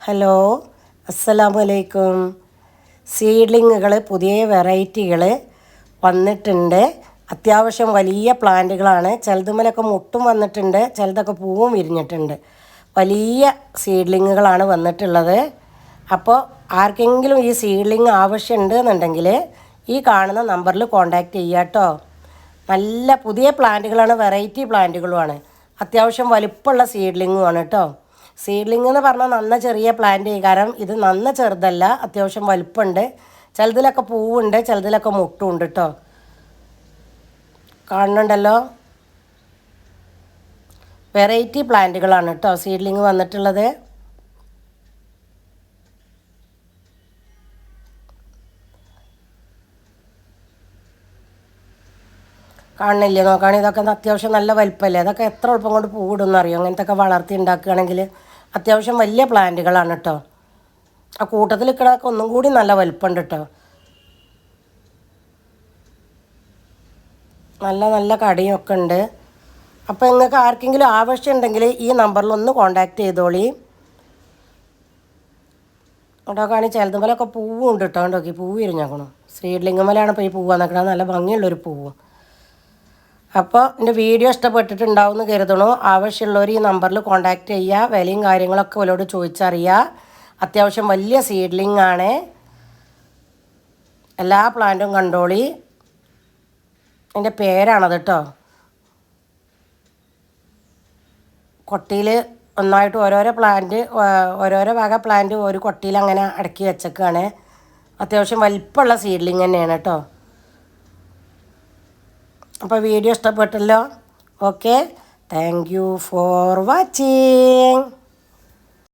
Hello അസ്സലാമു അലൈക്കും സീഡ്ലിങ്ങുകൾ പുതിയ വെറൈറ്റികൾ വന്നിട്ടുണ്ട്. അത്യാവശ്യം വലിയ പ്ലാന്റുകളാണ്. ചിലതുമ്മലൊക്കെ മുട്ടും വന്നിട്ടുണ്ട് ചിലതൊക്കെ പൂവും വിരിഞ്ഞിട്ടുണ്ട്. വലിയ സീഡ്ലിങ്ങുകളാണ് വന്നിട്ടുള്ളത്. അപ്പോൾ ആർക്കെങ്കിലും ഈ സീഡ്ലിങ് ആവശ്യമുണ്ട് എന്നുണ്ടെങ്കിൽ ഈ കാണുന്ന നമ്പറിൽ കോൺടാക്റ്റ് ചെയ്യുക കേട്ടോ. നല്ല പുതിയ പ്ലാന്റുകളാണ് വെറൈറ്റി പ്ലാന്റുകളുമാണ്. അത്യാവശ്യം വലിപ്പമുള്ള സീഡ്ലിങ്ങുമാണ് കേട്ടോ. സീഡ്ലിംഗ് എന്ന് പറഞ്ഞാൽ നന്ന ചെറിയ പ്ലാന്റ് കാരണം ഇത് നന്ന ചെറുതല്ല അത്യാവശ്യം വലുപ്പമുണ്ട് ചിലതിലൊക്കെ പൂവുണ്ട് ചിലതിലൊക്കെ മുട്ടുണ്ട് കേട്ടോ കാണുന്നുണ്ടല്ലോ? വെറൈറ്റി പ്ലാന്റുകളാണ് കേട്ടോ സീഡ്ലിങ് വന്നിട്ടുള്ളത്. കാണുന്നില്ലേ? നോക്കുകയാണെങ്കിൽ ഇതൊക്കെ അത്യാവശ്യം നല്ല വലിപ്പമല്ലേ അതൊക്കെ എത്ര എളുപ്പം കൊണ്ട് പൂവിടുമെന്ന് അറിയോ അങ്ങനത്തെ ഒക്കെ വളർത്തി ഉണ്ടാക്കുകയാണെങ്കിൽ അത്യാവശ്യം വലിയ പ്ലാന്റുകളാണ് കേട്ടോ. ആ കൂട്ടത്തിൽ നിൽക്കണതൊക്കെ ഒന്നും കൂടി നല്ല വലുപ്പമുണ്ട് കേട്ടോ. നല്ല നല്ല കടിയൊക്കെ ഉണ്ട്. അപ്പോൾ നിങ്ങൾക്ക് ആർക്കെങ്കിലും ആവശ്യം ആവശ്യമുണ്ടെങ്കിൽ ഈ നമ്പറിൽ ഒന്ന് കോണ്ടാക്ട് ചെയ്തോളി. അവിടെ കാണി ചിലതുമലൊക്കെ പൂവും ഉണ്ട് കേട്ടോ ഈ പൂവ് ഇരിഞ്ഞേക്കണം ശ്രീലിംഗമലാണ് ഇപ്പോൾ ഈ പൂവ് വന്നേക്കണത്. നല്ല ഭംഗിയുള്ളൊരു പൂവ്. അപ്പോൾ എന്റെ വീഡിയോ ഇഷ്ടപ്പെട്ടിട്ടുണ്ടാവും എന്ന് കരുതണു. ആവശ്യമുള്ളവർ ഈ നമ്പറിൽ കോൺടാക്റ്റ് ചെയ്യുക. വിലയും കാര്യങ്ങളൊക്കെ അവരോട് ചോദിച്ചറിയുക. അത്യാവശ്യം വലിയ സീഡ്ലിംഗ് ആണ്. എല്ലാ പ്ലാന്റും കണ്ടോളി. എന്റെ പേരാണത് കേട്ടോ കൊട്ടിയിൽ ഒന്നായിട്ട് ഓരോരോ പ്ലാന്റ് ഓരോരോ വക പ്ലാന്റ് ഒരു കൊട്ടിയിൽ അങ്ങനെ അടക്കി വെച്ചേക്കാണ്. അത്യാവശ്യം വലിപ്പമുള്ള സീഡ്ലിംഗ് തന്നെയാണ് കേട്ടോ അപ്പോൾ video ഇഷ്ടപ്പെട്ടല്ലോ. Okay thank you for watching